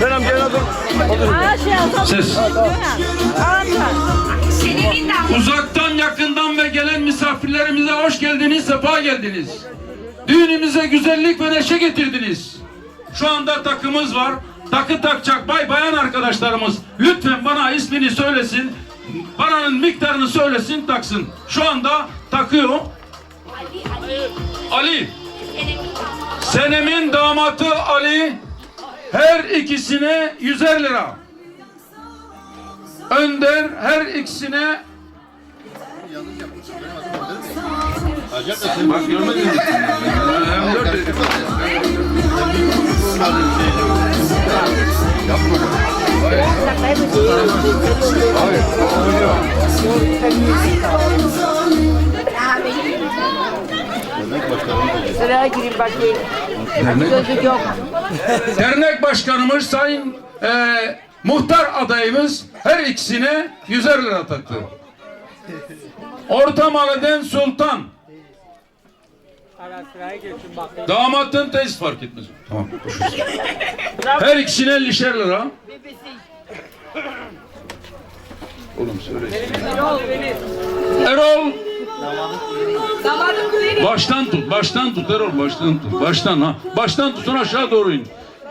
Benim amcaya dur. Ses. Uzaktan yakından ve gelen misafirlerimize hoş geldiniz, sefa geldiniz. Düğünümüze güzellik ve neşe getirdiniz. Şu anda takımız var. Takı takacak bay bayan arkadaşlarımız lütfen bana ismini söylesin. Paranın miktarını söylesin taksın. Şu anda takıyor. Ali. Senemin damatı Ali. Her ikisine 100'er lira. Önder her ikisine Bak görmedin mi? Gireyim bakayım. Sözü yok. Dernek başkanımız Sayın e, muhtar adayımız her ikisine 100'er lira taktı. Orta Mahalle'den Sultan. Damatın tez fark etmez. Tamam. Her ikisine 50'şer lira. Oğlum söyle. Erol. Baştan tut, baştan tut Erol, baştan tut. Baştan ha. Baştan tutun aşağı doğru in.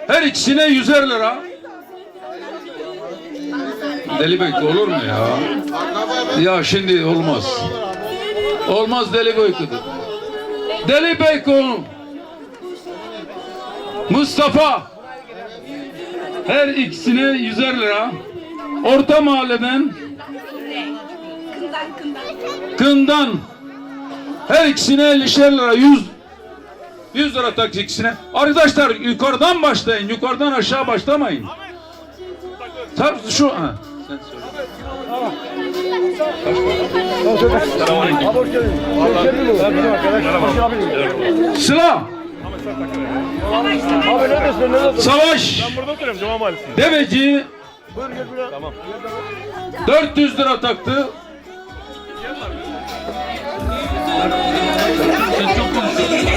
Her ikisine 100'er lira. Deli Beyko olur mu ya? Ya şimdi olmaz. Olmaz Deli Beyko'dur. Deli Beyko. Mustafa. Her ikisine 100'er lira. Orta mahalleden Kından her ikisine 50'şer lira 100 100 lira tak ikisine. Arkadaşlar yukarıdan başlayın. Yukarıdan aşağı başlamayın. Tabii şu ha. Sıla. Abi neredesin? Neredesin? Savaş. Burada oturuyorum Cuma Mahallesi'nde. Deveci Buyur gel buraya. Tamam. 400 lira taktı. Sen çok konuşuyorsun.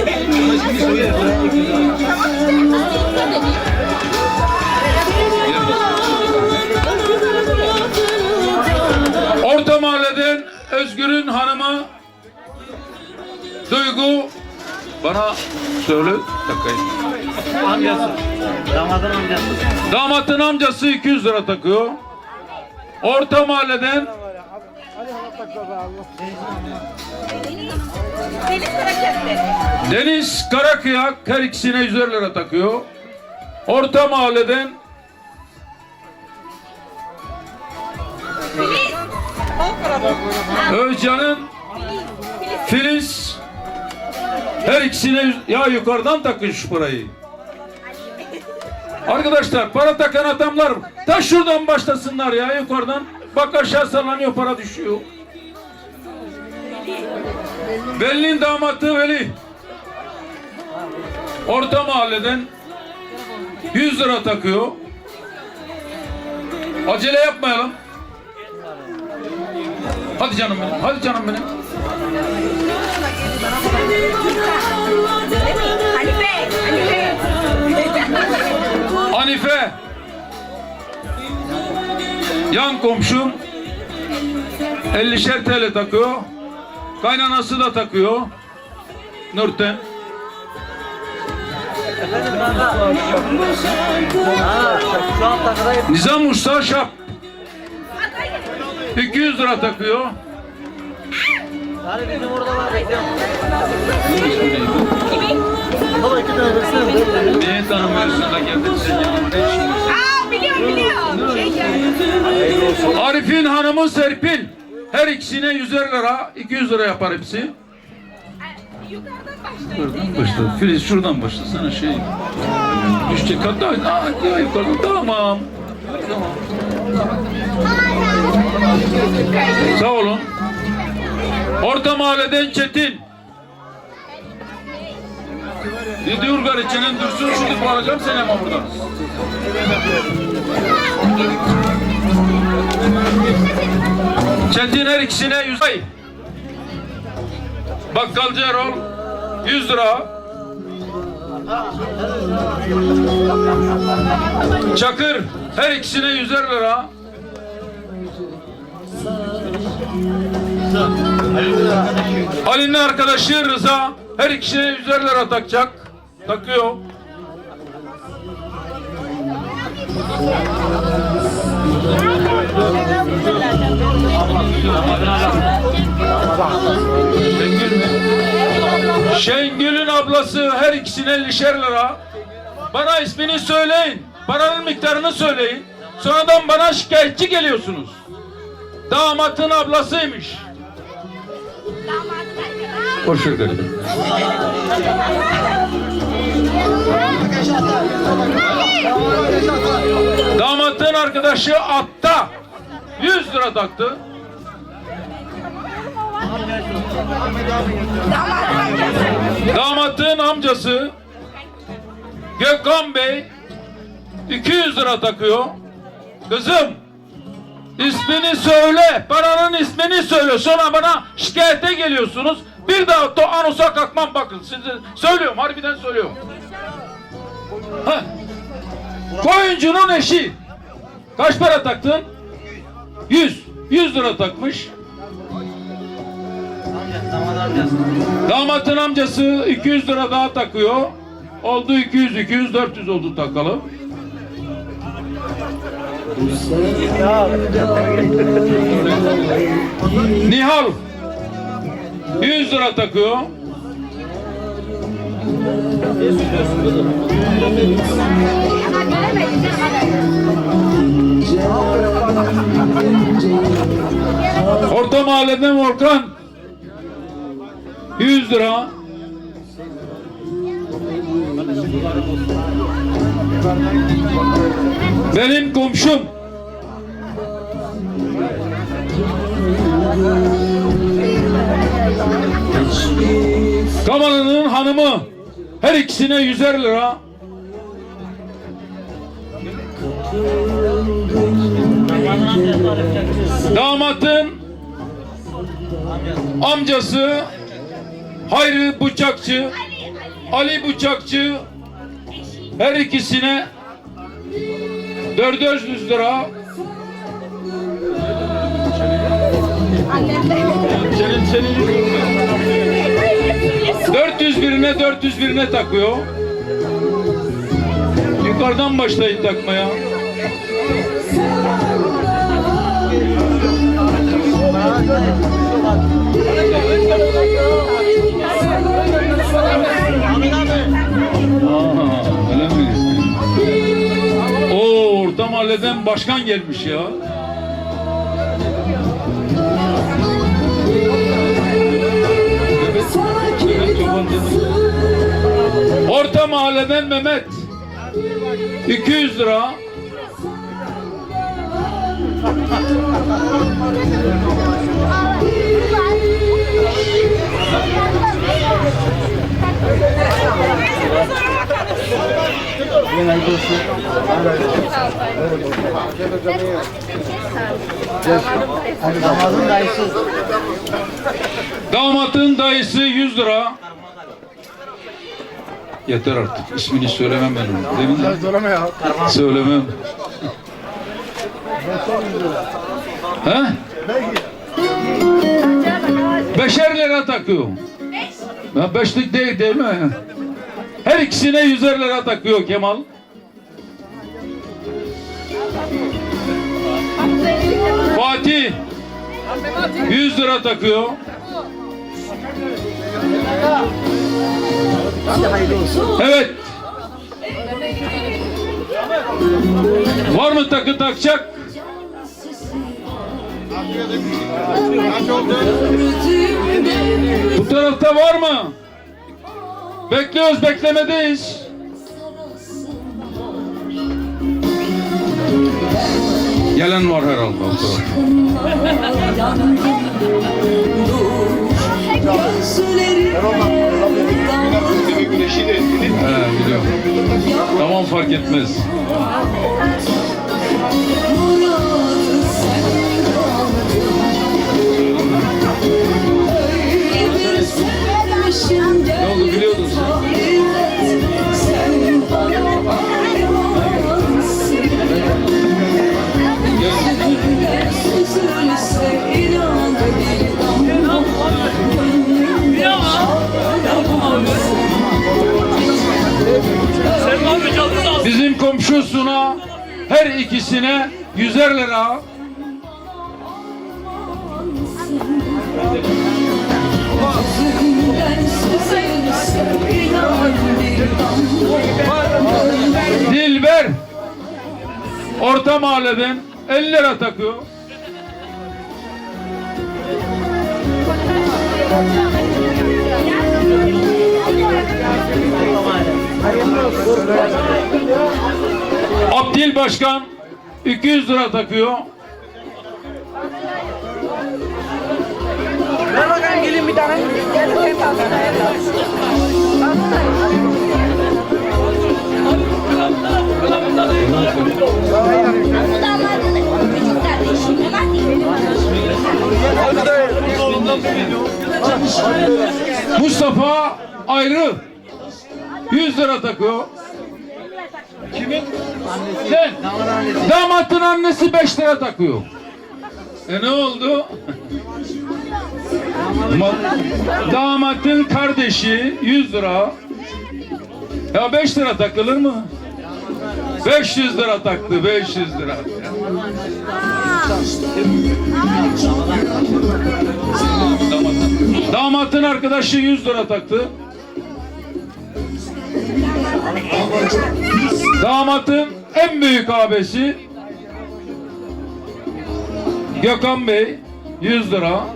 Bana söyle. Dakika. Amcası. Damadın amcası. Damatın amcası 200 lira takıyor. Orta mahalleden Deniz Karakıyak her ikisine 100 lira takıyor. Orta mahalleden Özcan'ın Filiz her ikisine ya yukarıdan takın şu parayı. Arkadaşlar para takan adamlar ta şuradan başlasınlar ya yukarıdan. Bak aşağı sallanıyor para düşüyor. Veli'nin damatı Veli. Orta mahalleden 100 lira takıyor. Acele yapmayalım. Hadi canım benim. Hadi canım benim. Hanife. Yan komşum 50'şer TL takıyor. Kaynanası da takıyor. Nurten. Nizam Usta Şap. 200 lira takıyor. Yani bizim orada var bekliyorum. Baba iki tane versene. Niye tanımıyorsun da geldin sen? Aa biliyorum biliyorum. Şey ya. Arif'in hanımı Serpil. Her ikisine 100'er lira, 200 lira yapar hepsi. Yukarıdan başlayın. Başla. Filiz şuradan başla. Sana şey. Düşecek hatta. Aa, ya yukarıdan. Tamam. Tamam. Sağ olun. Orta mahalleden Çetin. Ne diyor garip çenen dursun şimdi bağıracağım seni ama buradan. Çetin her ikisine 100 Ay. Bakkalcı Erol 100 lira. Çakır her ikisine 100'er lira. Ali'nin arkadaşı Rıza her ikisine 100'er lira takacak. Takıyor. Şengül'ün ablası her ikisine 50'şer lira. Bana ismini söyleyin. Paranın miktarını söyleyin. Sonradan bana şikayetçi geliyorsunuz. Damatın ablasıymış. Hoş geldin. Damatın arkadaşı atta 100 lira taktı. Damatın amcası Gökhan Bey 200 lira takıyor. Kızım ismini söyle. Paranın ismini söyle. Sonra bana şikayete geliyorsunuz. Bir daha da anonsa kalkmam bakın. Size söylüyorum. Harbiden söylüyorum. Heh. Koyuncunun eşi. Kaç para taktın? 100. 100 lira takmış. Damatın amcası 200 lira daha takıyor. Oldu 200, 200, 400 oldu takalı. Nihal 100 lira takıyor. Orta mahalleden Volkan 100 lira. Benim komşum Kamalı'nın hanımı. Her ikisine 100'er lira. Damatın amcası Hayri Bıçakçı Ali Bıçakçı. Her ikisine 400 lira. Senin senin 400 birine 400 birine takıyor. Yukarıdan başlayın takmaya. Aa, öyle mi? Oo, orta mahalleden başkan gelmiş ya. Orta mahalleden Mehmet 200 lira. Damatın dayısı 100 lira. Yeter artık. İsmini söylemem ben onu. Değil mi? Söyleme ya. Söylemem. He? Beşer lira takıyor. Ya beşlik değil değil mi? Her ikisine yüzer lira takıyor Kemal. Fatih 100 lira takıyor. Evet. Var mı takı takacak? Bu tarafta var mı? Bekliyoruz, beklemedeyiz. Gelen var herhalde tarafta. He biliyorum. Tamam fark etmez. Komşusuna her ikisine yüzer lira. Dilber Orta mahalleden 50 lira takıyor. Abdil Başkan 200 lira takıyor. Ver bakalım gelin bir tane. Mustafa ayrı 100 lira takıyor. Kimin? Sen. Damatın annesi 5 lira takıyor. E ne oldu? Ma- Damatın kardeşi 100 lira. Ya 5 lira takılır mı? 500 lira taktı 500 lira. Damatın arkadaşı 100 lira taktı. Damatın en büyük abisi Gökhan Bey 100 lira.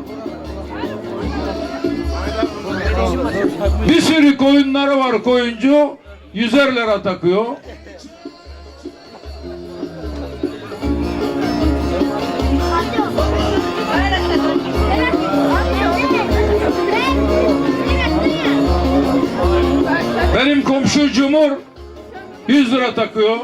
Bir sürü koyunları var koyuncu 100'er lira takıyor. Benim komşu Cumhur 100 lira takıyor.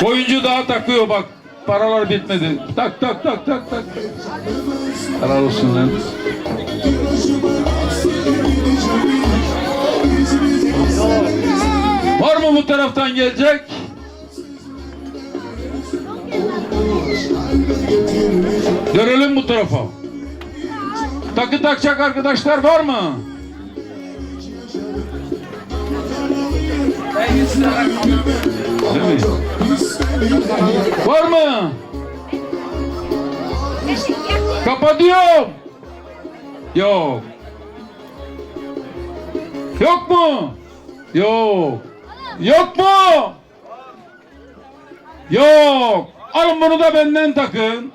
Koyuncu daha takıyor bak. Paralar bitmedi. Tak tak tak tak tak. Helal olsun lan. Var mı bu taraftan gelecek? Görelim bu tarafa. Takı takacak arkadaşlar var mı? Var mı? Kapatıyorum. Yok. Yok mu? Yok. Yok mu? Yok. Alın bunu da benden takın.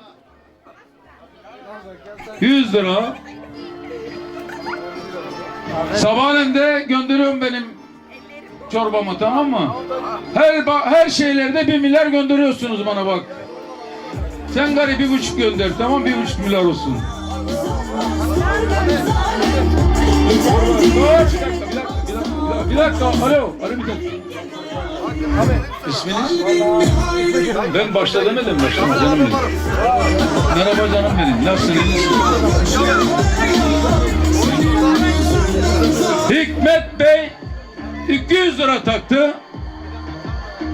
100 lira. Sabahleyin de gönderiyorum benim çorbamı tamam mı? Her her şeylerde bir milyar gönderiyorsunuz bana bak. Sen gari bir buçuk gönder tamam bir buçuk milyar olsun. Bir dakika, bir dakika, alo, alo bir dakika. İsminiz? Ben başta demedim, başta canım benim. Merhaba canım benim, nasılsınız? Hikmet Bey 200 lira taktı.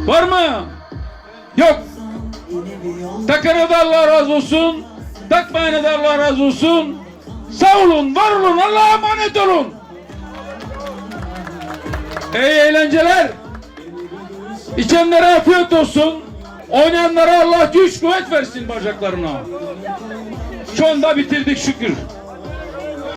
Var mı? Yok. Takana da Allah razı olsun. Takmayana da Allah razı olsun. Sağ olun, var olun, Allah'a emanet olun. İyi eğlenceler. İçenlere afiyet olsun. Oynayanlara Allah güç kuvvet versin bacaklarına. Şu anda bitirdik şükür.